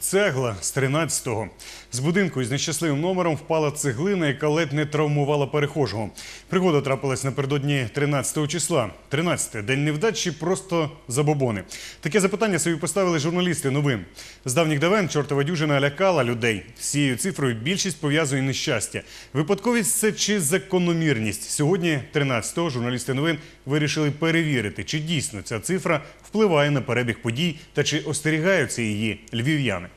Цегла з 13-го. З будинку із нещасливим номером впала цеглина, яка ледь не травмувала перехожого. Пригода трапилась напередодні 13-го числа. 13-те – день невдач чи просто забобони. Таке запитання собі поставили журналісти новин. З давніх давен чортова дюжина лякала людей. З цією цифрою більшість пов'язує нещастя. Випадковість це чи закономірність? Сьогодні, 13-го, журналісти новин вирішили перевірити, чи дійсно ця цифра впливає на перебіг подій та чи остерігаються її львів'яни.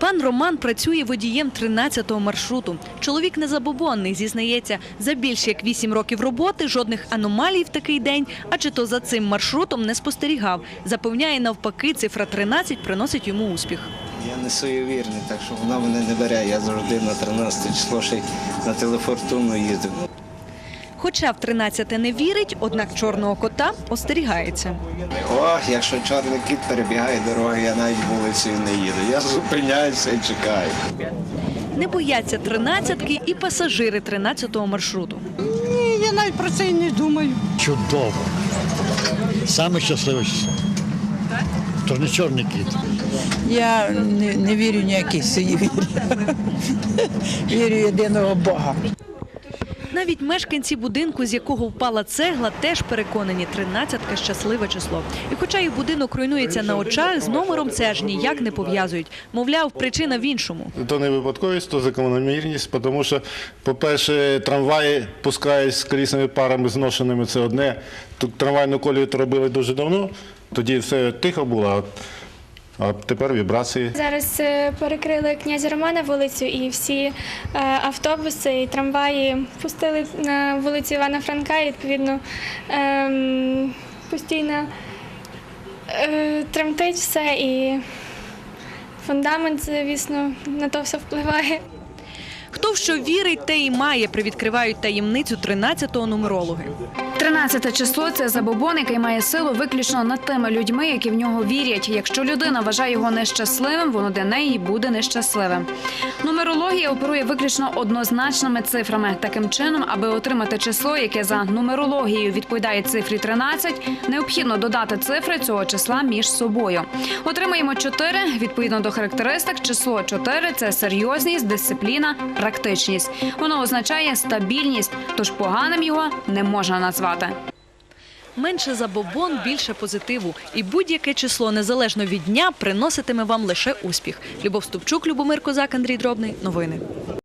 Пан Роман працює водієм 13-го маршруту. Чоловік незабобонний, зізнається, за більш як 8 років роботи жодних аномалій в такий день, а чи то за цим маршрутом не спостерігав. Запевняє, навпаки, цифра 13 приносить йому успіх. Я не суєвірний, так що вона мене не бере. Я завжди на 13 число ще на телефортуну їздив. Хоча в 13-те не вірить, однак чорного кота остерігається. О, якщо чорний кіт перебігає дороги, я навіть вулицею не їду. Я зупиняюся і чекаю. Не бояться 13-ки і пасажири 13-го маршруту. Ні, я навіть про це і не думаю. Чудово. Саме щасливе число. То не чорний кіт. Я не, не вірю ніякій суєвірі. Вірю єдиного Бога. Навіть мешканці будинку, з якого впала цегла, теж переконані 13-ка – щасливе число. І хоча їх будинок руйнується на очах, з номером це аж ніяк не пов'язують. Мовляв, причина в іншому. То не випадковість, то закономірність, тому що, по-перше, трамваї пускають з колісними парами зношеними, це одне. Тут трамвайну колію робили дуже давно, тоді все тихо було, а, тепер вібрації. Зараз е, перекрили князя Романа вулицю, і всі е, автобуси і трамваї пустили на вулицю Івана Франка. І, відповідно, ем, постійно е, тремтить все, і фундамент, звісно, на то все впливає. Хто в що вірить, те і має, привідкривають таємницю 13-го нумерологи. 13 число це забобон, який має силу виключно над тими людьми, які в нього вірять. Якщо людина вважає його нещасливим, воно для неї буде нещасливим. Нумерологія оперує виключно однозначними цифрами. Таким чином, аби отримати число, яке за нумерологією відповідає цифрі 13, необхідно додати цифри цього числа між собою. Отримаємо 4, відповідно до характеристик. Число 4 – це серйозність, дисципліна, практичність. Воно означає стабільність, тож поганим його не можна назвати. Менше забобон, більше позитиву. І будь-яке число, незалежно від дня, приноситиме вам лише успіх. Любов Ступчук, Любомир Козак, Андрій Дробний. Новини.